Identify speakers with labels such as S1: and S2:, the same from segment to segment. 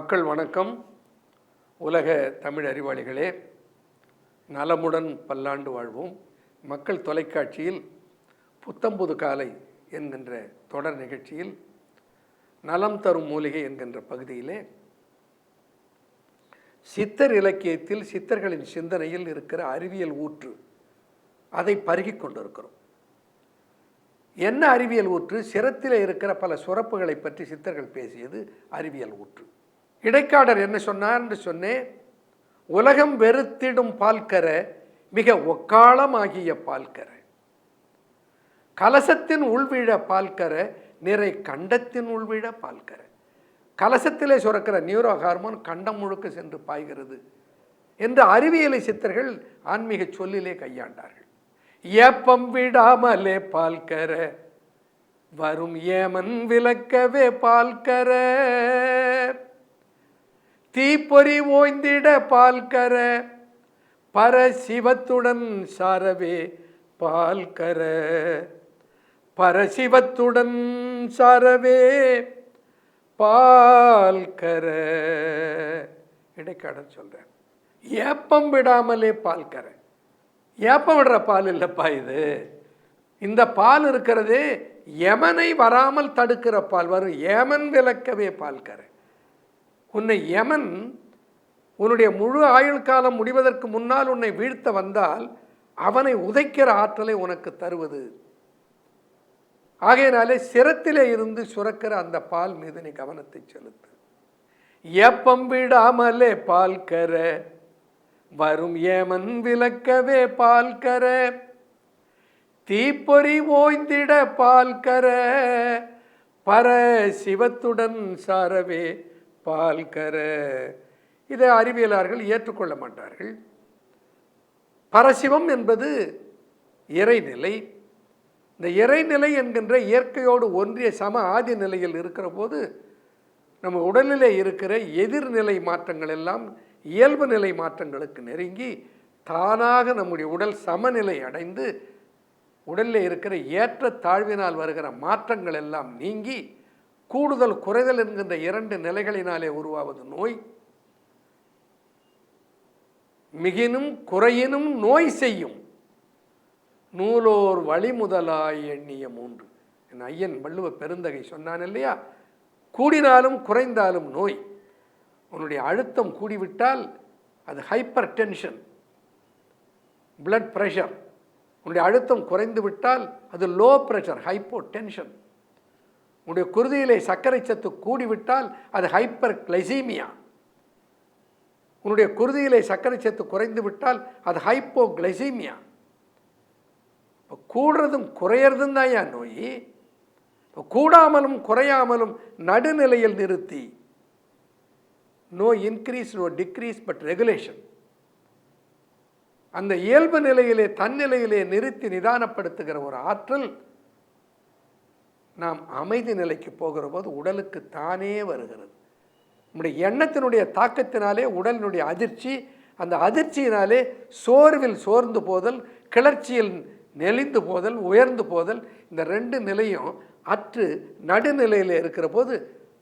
S1: மக்கள் வணக்கம். உலக தமிழ் அறிவாளிகளே நலமுடன் பல்லாண்டு வாழ்வோம். மக்கள் தொலைக்காட்சியில் புத்தம்புது காலை என்கின்ற தொடர் நிகழ்ச்சியில் நலம் தரும் மூலிகை என்கின்ற பகுதியிலே சித்தர் இலக்கியத்தில் சித்தர்களின் சிந்தனையில் இருக்கிற அறிவியல் ஊற்று அதை பருகி கொண்டிருக்கிறோம். என்ன அறிவியல் ஊற்று? சிரத்தில் இருக்கிற பல சுரப்புகளை பற்றி சித்தர்கள் பேசியது அறிவியல் ஊற்று. இடைக்காடர் என்ன சொன்னார் என்று சொன்னேன் உலகம் வெறுத்திடும் பால்கர மிக ஒக்காலமாகிய பால்கர கலசத்தின் உள்விழ பால்கர நிறை கண்டத்தின் உள்விழ பால்கர கலசத்திலே சுரக்கிற நியூரோ ஹார்மோன் கண்டம் முழுக்க சென்று பாய்கிறது என்று அறிவியலை சித்தர்கள் ஆன்மீக சொல்லிலே கையாண்டார்கள். ஏப்பம் விடாமலே பால்கர வரும் ஏமன் விளக்கவே பால்கர தீப்பொறி ஓய்ந்திட பால்கர பரசிவத்துடன் சாரவே பால்கர. பரசிவத்துடன் சாரவே பால்கர. இடைக்காடல் சொல்றேன். ஏப்பம் விடாமலே பால்கர. ஏப்பம் விடுற பால் இல்லைப்பா இது. இந்த பால் இருக்கிறதே யமனை வராமல் தடுக்கிற பால். வரும் ஏமன் விளக்கவே பால்கரை. உன்னை யமன் உன்னுடைய முழு ஆயுள் காலம் முடிவதற்கு முன்னால் உன்னை வீழ்த்த வந்தால் அவனை உதைக்கிற ஆற்றலை உனக்கு தருவது. ஆகையினாலே சிரத்திலே இருந்து சுரக்கிற அந்த பால் மீது நீ கவனத்தை செலுத்து. ஏப்பம் விடாமலே பால் கர வரும் ஏமன் விளக்கவே பால் கர தீப்பொறி ஓய்ந்திட பால் கர பர சிவத்துடன் சாரவே பால் கர இதை அறிவியலார்கள் ஏற்றுக்கொள்ள மாட்டார்கள். பரசிவம் என்பது இறைநிலை. இந்த இறைநிலை என்கின்ற இயற்கையோடு ஒன்றிய சம ஆதி நிலையில் இருக்கிற போது நம்ம உடலிலே இருக்கிற எதிர்நிலை மாற்றங்கள் எல்லாம் இயல்பு நிலை மாற்றங்களுக்கு நெருங்கி தானாக நம்முடைய உடல் சமநிலை அடைந்து உடலில் இருக்கிற ஏற்ற தாழ்வினால் வருகிற மாற்றங்கள் எல்லாம் நீங்கி கூடுதல் குறைதல் என்கின்ற இரண்டு நிலைகளினாலே உருவாவது நோய். மிகினும் குறையினும் நோய் செய்யும். நூலோர் வழிமுதலாய் எண்ணிய மூன்று. என் ஐயன் வள்ளுவ பெருந்தகை சொன்னான் இல்லையா? கூடினாலும் குறைந்தாலும் நோய். உன்னுடைய அழுத்தம் கூடிவிட்டால் அது ஹைப்பர் டென்ஷன் பிளட் ப்ரெஷர். உன்னுடைய அழுத்தம் குறைந்து விட்டால் அது லோ ப்ரெஷர் ஹைப்போ டென்ஷன் உன்னுடைய குருதியிலே சர்க்கரை சத்து கூடிவிட்டால் அது ஹைப்பர் கிளைசீமியா உன்னுடைய குருதியிலே சர்க்கரை சத்து குறைந்து விட்டால் அது ஹைப்போ கிளைசீமியா இப்போ கூடுறதும் குறையிறதும் தான் நோய். இப்போ கூடாமலும் குறையாமலும் நடுநிலையில் நிறுத்தி. No increase no decrease but regulation அந்த இயல்பு நிலையிலே தன்னிலையிலே நிறுத்தி நிதானப்படுத்துகிற ஒரு ஆற்றல் நாம் அமைதி நிலைக்கு போகிற போது உடலுக்கு தானே வருகிறது. நம்முடைய எண்ணத்தினுடைய தாக்கத்தினாலே உடலினுடைய அதிர்ச்சி அந்த அதிர்ச்சியினாலே சோர்வில் சோர்ந்து போதல் கிளர்ச்சியில் நெளிந்து போதல் உயர்ந்து போதல் இந்த ரெண்டு நிலையும் அற்று நடுநிலையில் இருக்கிற போது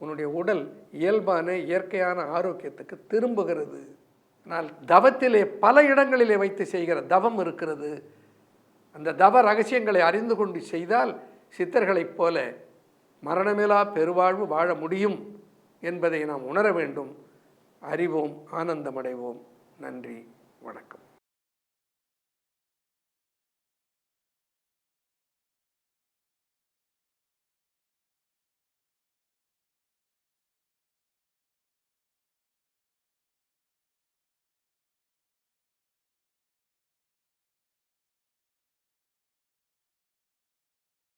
S1: உன்னுடைய உடல் இயல்பான இயற்கையான ஆரோக்கியத்துக்கு திரும்புகிறது. ஆனால் தவத்திலே பல இடங்களிலே வைத்து செய்கிற தவம் இருக்கிறது. அந்த தவ ரகசியங்களை அறிந்து கொண்டு செய்தால் சித்தர்களைப் போல மரணமிலா பெருவாழ்வு வாழ முடியும் என்பதை நாம் உணர வேண்டும். அறிவோம் ஆனந்தமடைவோம். நன்றி வணக்கம்.